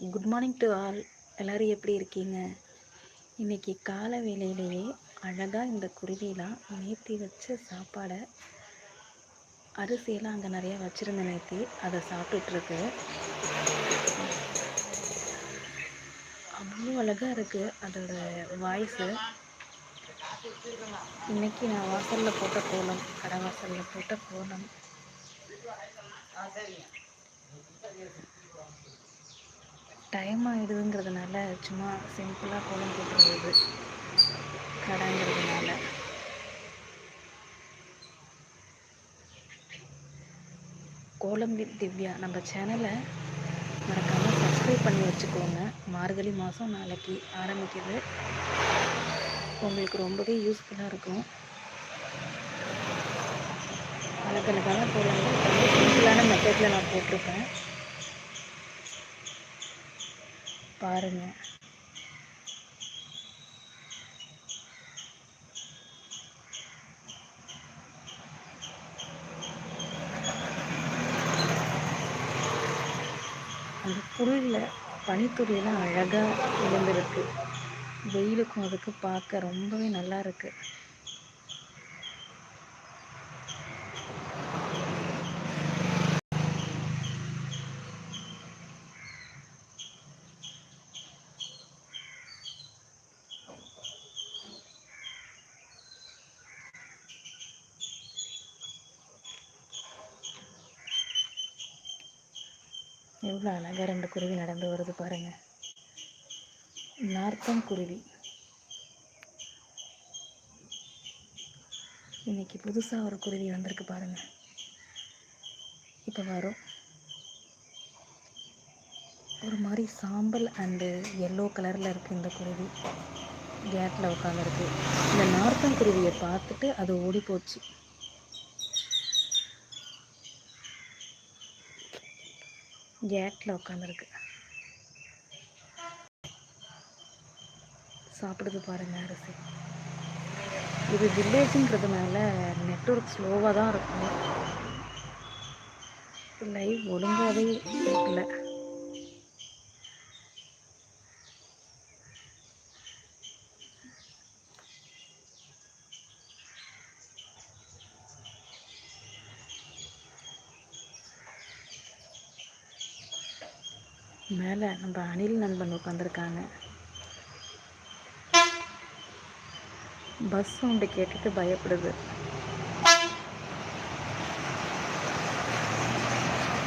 Good morning to all எல்லோரும் எப்படி இருக்கீங்க? இன்றைக்கி கால வேலையிலேயே அழகாக இந்த குருவிலாம் நேர்த்தி வச்ச சாப்பாடை அரிசியெல்லாம் அங்கே நிறையா வச்சுருந்தேன் நேர்த்தி அதை சாப்பிட்டுட்ருக்கு. அவ்வளோ அழகாக இருக்குது அதோட வாய்ஸு இன்றைக்கி நான் வாசலில் போட்ட கோலம் கடை வாசலில் போட்ட கோலம். டைம் ஆகிடுதுங்கிறதுனால சும்மா சிம்பிளாக கோலம் போட்டுருந்தது கடைங்கிறதுனால. கோலம் வித் திவ்யா நம்ம சேனலை மறக்காமல் சப்ஸ்கிரைப் பண்ணி வச்சுக்கோங்க. மார்கழி மாதம் நாளைக்கு ஆரம்பிக்குது. உங்களுக்கு ரொம்பவே யூஸ்ஃபுல்லாக இருக்கும். அழகழகான கோலங்கள். ரொம்ப சிம்பிளான மெத்தடில் நான் போட்டிருப்பேன் பாருங்கள் அந்த புல்லில் பனித்துளியெல்லாம் அழகாக விழுந்திருக்கு. வெயிலுக்கும் அதுக்கு பார்க்க ரொம்பவே நல்லா இருக்குது எவ்வளோ அழகாக ரெண்டு குருவி நடந்து வருது பாருங்க. நார்த்தம் குருவி. இன்னைக்கு புதுசாக ஒரு குருவி வந்திருக்கு பாருங்க. இப்போ வரும். ஒரு மாதிரி சாம்பல் அண்டு எல்லோ கலரில் இருக்குது இந்த குருவி. கேட்டில் உட்காந்துருக்கு இந்த நார்த்தம் குருவியை பார்த்துட்டு அது ஓடி போச்சு கேட்டில் உட்காந்துருக்கு சாப்பிடுது பாருங்க அரிசி. இது வில்லேஜுங்கிறதுனால நெட்ஒர்க் ஸ்லோவாக தான் இருக்கும். லைவ் ஒழுங்காகவே இல்லை மேலே நம்ம அணில் நண்பன் உட்காந்துருக்காங்க பஸ் சவுண்டு கேட்டுட்டு பயப்படுது.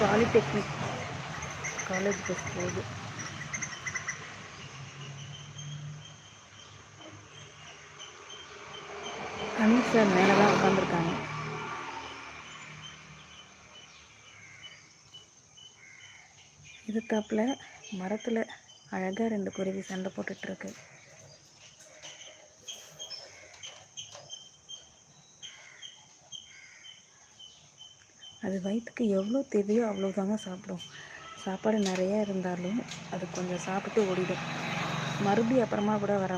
பாலிடெக்னிக் காலேஜ் பஸ் போகுது. அனில் சார் மேலே தான் உட்காந்துருக்காங்க எதுத்தாப்பில் மரத்தில் அழகாக ரெண்டு குருவி சண்டை போட்டுட்ருக்கு. அது வயிற்றுக்கு எவ்வளோ தேவையோ அவ்வளோதாங்க சாப்பிடும். சாப்பாடு நிறையா இருந்தாலும் அது கொஞ்சம் சாப்பிட்டு ஓடிடும். மறுபடியும் அப்புறமா கூட வர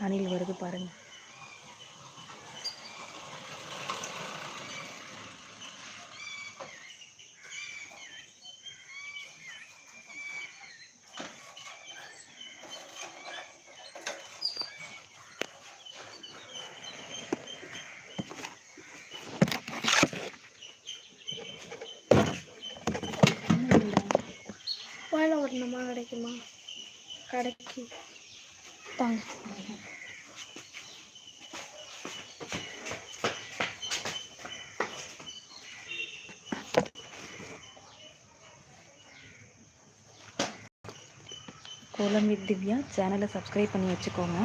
அணில் வருது பாருங்கள் வாழை வரணுமா கிடைக்குமா? கிடைக்கு. தாங்க. கோலம் வித் திவ்யா சேனலை சப்ஸ்கிரைப் பண்ணி வச்சுக்கோங்க.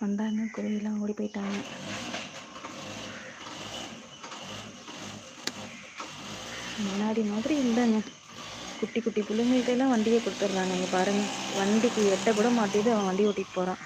வந்தாங்க குருவிலாம் ஓடி போயிட்டாங்க. முன்னாடி மாதிரி இல்லைங்க. குட்டி குட்டி பிள்ளைங்கள்ட்டெல்லாம் வண்டியை கொடுத்துட்றாங்க. இங்கே பாருங்கள் வண்டிக்கு எட்ட கூட மாட்டிட்டு அவன் வண்டி ஓட்டிகிட்டு போகிறான்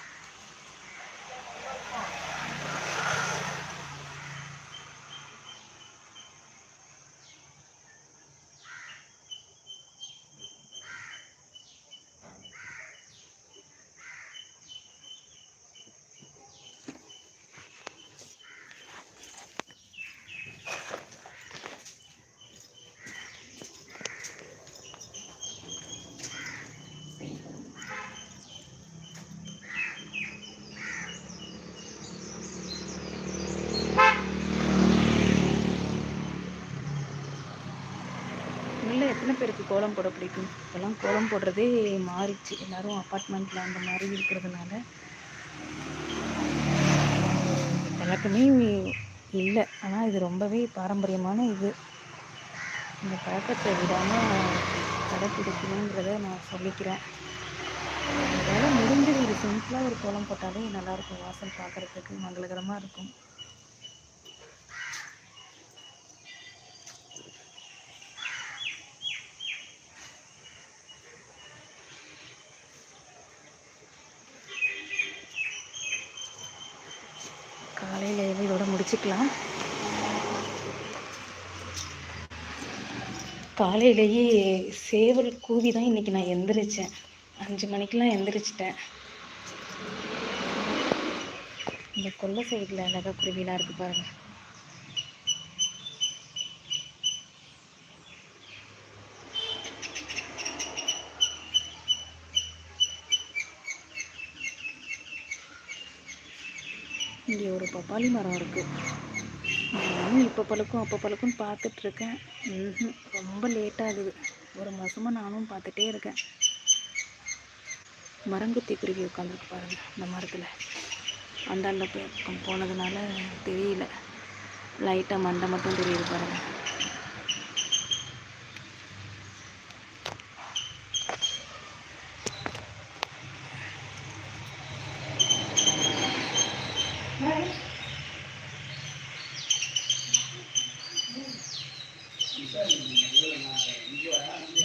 உள்ள எத்தனை பேருக்கு கோலம் போட பிடிக்கும். இப்போல்லாம் கோலம் போடுறதே மாறிடுச்சு. எல்லோரும் அப்பார்ட்மெண்ட்டில் அந்த மாதிரி இருக்கிறதுனால பழக்கமே இல்லை. ஆனால் இது ரொம்பவே பாரம்பரியமான இது. இந்த பழக்கத்தை விடாமல் கடைப்பிடிக்கணுங்கிறத நான் சொல்லிக்கிறேன். அதால் முடிஞ்சது இது சிம்பிளாக ஒரு கோலம் போட்டாலே நல்லாயிருக்கும். வாசல் பார்க்குறதுக்கு மங்களகரமாக இருக்கும். வச்சுக்கலாம். காலையிலேயே சேவல் கூவி தான் இன்றைக்கி நான் எந்திரிச்சேன். அஞ்சு மணிக்கெலாம் எந்திரிச்சிட்டேன். இந்த கொல்லை சைடில் அழகாக குருவிலாம் இருக்குது பாருங்கள் இங்கே ஒரு பப்பாளி மரம் இருக்குது நானும் இப்போ பழுக்கும் அப்போ பழுக்கும் பார்த்துட்ருக்கேன் ரொம்ப லேட் ஆகுது. ஒரு மாதமாக நானும் பார்த்துட்டே இருக்கேன். மரங்குத்தி குருவி உட்காந்துருக்கு பாருங்கள் இந்த மரத்தில். அந்தாண்ட பக்கம் போனதுனால தெரியல. லைட்டாக மண்டை மட்டும் தெரியுது பாருங்கள் ரெண்டு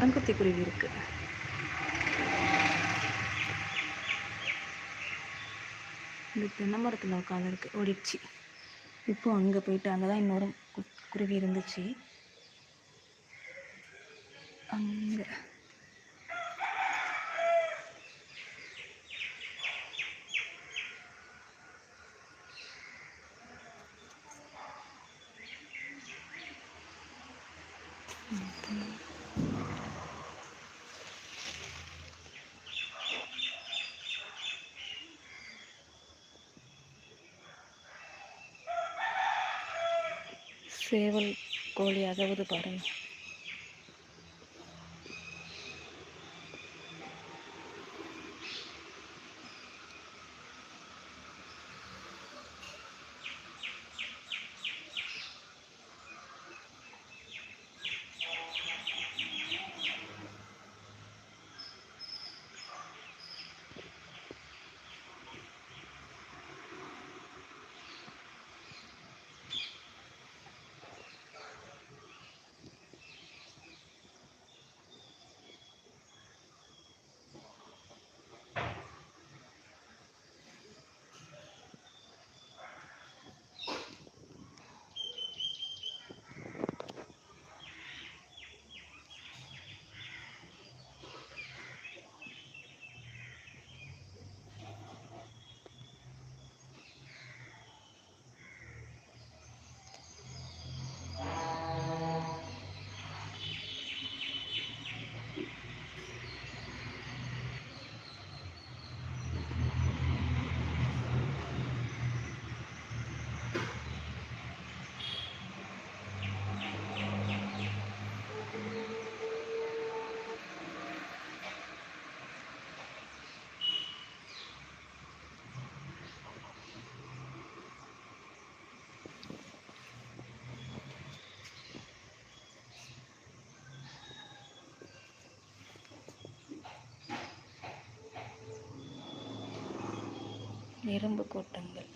மரங்கொத்தி குருவி இருக்கு இந்த தென்னை மரத்தில் உட்காந்துருக்கு ஓடிடுச்சு. இப்போ அங்கே போயிட்டு அங்கே தான் இன்னொரு குருவி இருந்துச்சு. அங்கே. சேவல் கோழி அதாவது பாருங்கள் எறும்பு கூட்டங்கள்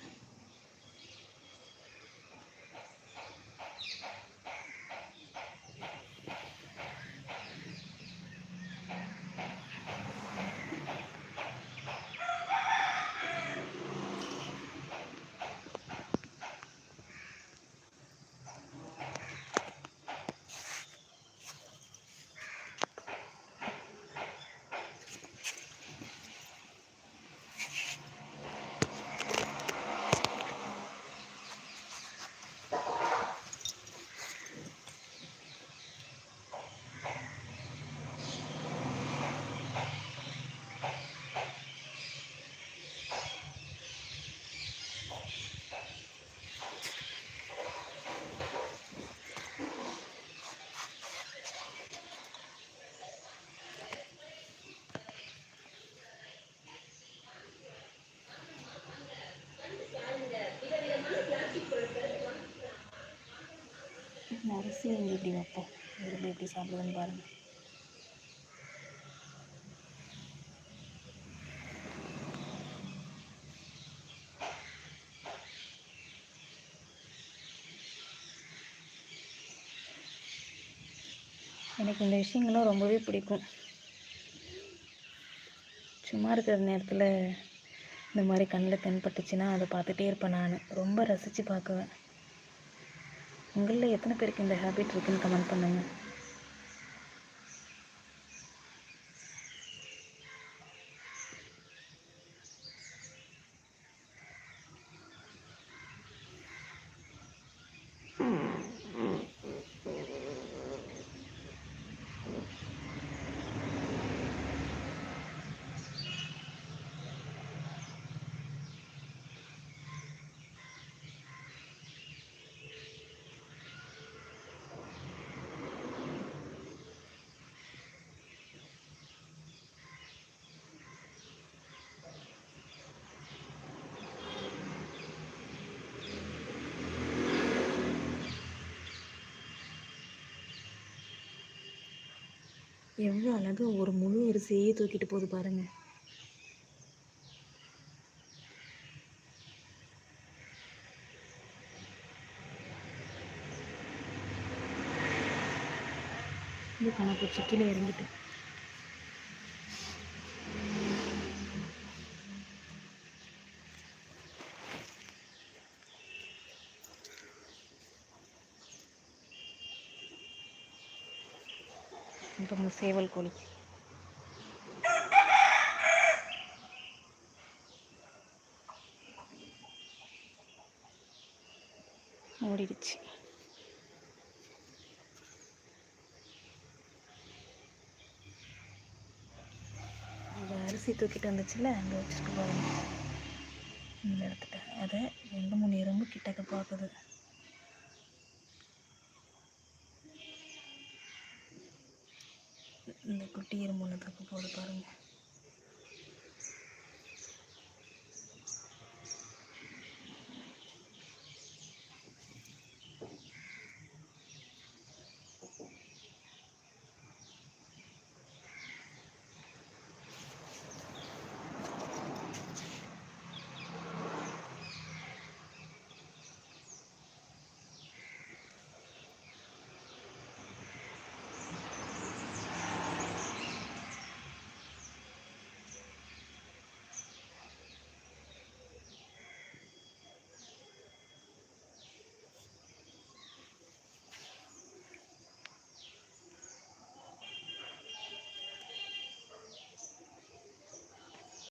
இந்த எப்படி இப்படி வைப்போம். எப்படி எப்படி சாப்பிடுதுன்னு பாருங்கள் எனக்கு இந்த விஷயங்களும் ரொம்பவே பிடிக்கும். சும்மா இருக்கிற நேரத்தில் இந்த மாதிரி கண்ணில் தென்பட்டுச்சுன்னா அதை பார்த்துட்டே இருப்பேன் நான். ரொம்ப ரசித்து பார்க்குவேன். உங்களில் எத்தனை பேருக்கு இந்த ஹேபிட் இருக்குன்னு கமெண்ட் பண்ணுங்கள் எவ்வளோ அழகாக ஒரு முழு அரிசியே தூக்கிட்டு போகுது பாருங்க. கணக்கு கீழே இறங்கிட்டு. இப்போ சேவல் கோழி. ஓடிடுச்சு. அரிசி தூக்கிட்டு வந்துச்சுல அங்கே வச்சுட்டு பாருங்க இந்த இடத்துல அதை ரெண்டு மூணு எறும்பு கிட்டக்க பார்க்குது. இந்த குட்டி எறும்பு ஒன்று தூக்க போகுது பாருங்கள்